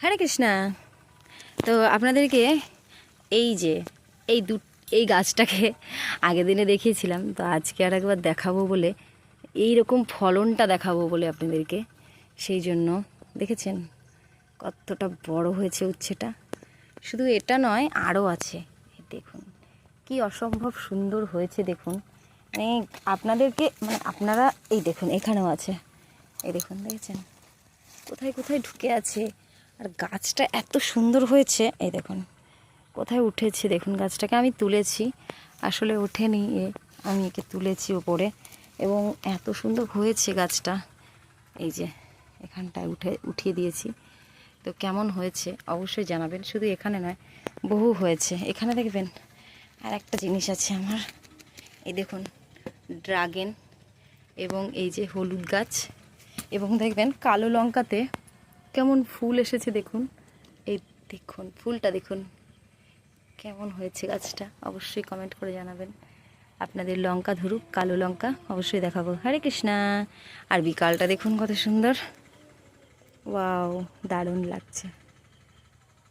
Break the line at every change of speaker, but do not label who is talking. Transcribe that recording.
হরে কৃষ্ণা। তো আপনাদেরকে এই যে, এই দু, এই গাছটাকে আগের দিনে দেখিয়েছিলাম, তো আজকে আর একবার দেখাবো বলে এই রকম ফলনটা দেখাবো বলে আপনাদেরকে। সেই জন্য দেখেছেন কতটা বড় হয়েছে উচ্ছেটা। শুধু এটা নয়, আরও আছে। দেখুন, কি অসম্ভব সুন্দর হয়েছে দেখুন। মানে আপনাদেরকে মানে আপনারা, এই দেখুন, এখানেও আছে। এই দেখুন, দেখেছেন? কোথায় কোথায় ঢুকে আছে? আর গাছটা এত সুন্দর হয়েছে। এই দেখুন, কোথায় উঠেছে? দেখুন গাছটাকে আমি তুলেছি। আসলে ওঠেনি এ, আমি একে তুলেছি ওপরে। এবং এত সুন্দর হয়েছে গাছটা। এই যে, এখানটায় উঠে, উঠিয়ে দিয়েছি। তো কেমন হয়েছে অবশ্যই জানাবেন। শুধু এখানে নয়, বহু হয়েছে। এখানে দেখবেন আর একটা জিনিস আছে আমার। এই দেখুন, ড্রাগন এবং এই যে হলুদ গাছ। এবং দেখবেন কালো লঙ্কাতে কেমন ফুল এসেছে দেখুন। এই দেখুন, ফুলটা দেখুন। কেমন হয়েছে গাছটা? অবশ্যই কমেন্ট করে জানাবেন। আপনাদের লঙ্কা ধরুক, কালো লঙ্কা, অবশ্যই দেখাবো। হরে কৃষ্ণা। আর বিকালটা দেখুন কত সুন্দর। ওয়াও, দারুণ লাগছে।